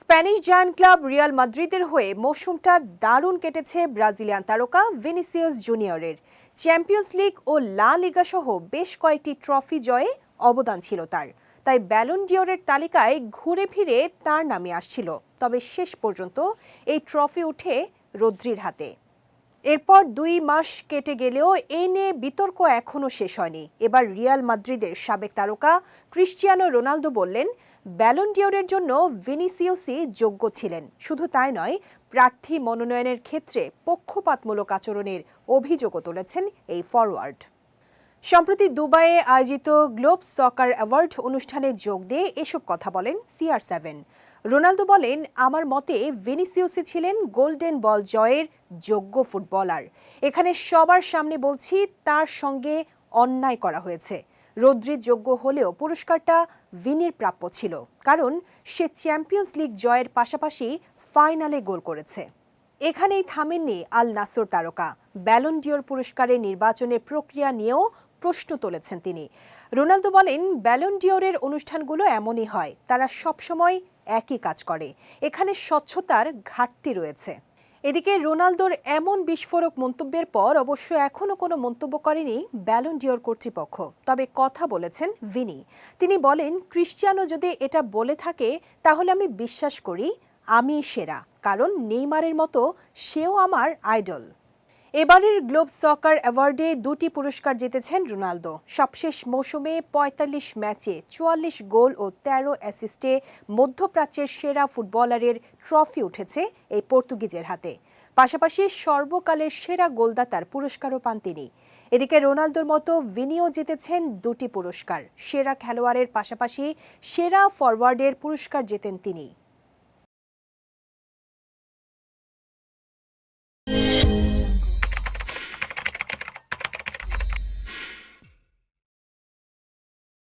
Spanish giant club Real মাদ্রিদের হয়ে মৌসুমটা দারুণ কেটেছে ব্রাজিলিয়ান তারকা ভিনিসিয়াস জুনিয়রের। চ্যাম্পিয়ন্স লিগ ও লা লিগা সহ বেশ কয়েকটি ট্রফি জয়ে অবদান ছিল তার। তাই ব্যালন ডিওরের তালিকায় ঘুরে ফিরে তার নামে আসছিল। তবে শেষ পর্যন্ত এই ট্রফি উঠে রদ্রির হাতে। এরপর দুই মাস কেটে গেলেও এ নিয়ে বিতর্ক এখনও শেষ হয়নি। এবার রিয়াল মাদ্রিদের সাবেক তারকা ক্রিশ্চিয়ানো রোনালদো বললেন ব্যালন ডিওরের জন্য ভিনিসিওসই যোগ্য ছিলেন। শুধু তাই নয়, প্রার্থী মনোনয়নের ক্ষেত্রে পক্ষপাতমূলক আচরণের অভিযোগও তুলেছেন এই ফরওয়ার্ড সম্প্রতি দুবাইয়ে আয়োজিত গ্লোব সকার অ্যাওয়ার্ড অনুষ্ঠানে যোগ দিয়ে এসব কথা বলেন সিআর সেভেন রোনালদো বলেন, আমার মতে ভিনিসিউসি ছিলেন গোল্ডেন বল জয়ের যোগ্য ফুটবলার। এখানে সবার সামনে বলছি, তার সঙ্গে অন্যায় করা হয়েছে। রদ্রির যোগ্য হলেও পুরস্কারটা ভিনির প্রাপ্য ছিল, কারণ সে চ্যাম্পিয়ন্স লিগ জয়ের পাশাপাশি ফাইনালে গোল করেছে। এখানেই থামেননি আল নাসর তারকা। ব্যালন ডিওর পুরস্কারের নির্বাচনের প্রক্রিয়া নিয়েও প্রশ্ন তুলেছেন তিনি। রোনালদো বলেন, ব্যালন ডিওরের অনুষ্ঠানগুলো এমনই হয়, তারা সবসময় একই কাজ করে। এখানে স্বচ্ছতার ঘাটতি রয়েছে। এদিকে রোনালদোর এমন বিস্ফোরক মন্তব্যের পর অবশ্য এখনও কোনো মন্তব্য করেনি ব্যালন ডিওর কর্তৃপক্ষ। তবে কথা বলেছেন ভিনি। তিনি বলেন, ক্রিশ্চিয়ানো যদি এটা বলে থাকে, তাহলে আমি বিশ্বাস করি আমি সেরা। কারণ নেইমারের মতো সেও আমার আইডল। এবারের গ্লোব সকার অ্যাওয়ার্ডে দুটি পুরস্কার জিতেছেন রোনালদো। সবশেষ মৌসুমে ৪৫ ম্যাচে চুয়াল্লিশ গোল ও ১৩ অ্যাসিস্টে মধ্যপ্রাচ্যের সেরা ফুটবলারের ট্রফি উঠেছে এই পর্তুগিজের হাতে। পাশাপাশি সর্বকালের সেরা গোলদাতার পুরস্কারও পান তিনি। এদিকে রোনালদোর মতো ভিনিও জিতেছেন দুটি পুরস্কার। সেরা খেলোয়াড়ের পাশাপাশি সেরা ফরওয়ার্ডের পুরস্কার জেতেন তিনি।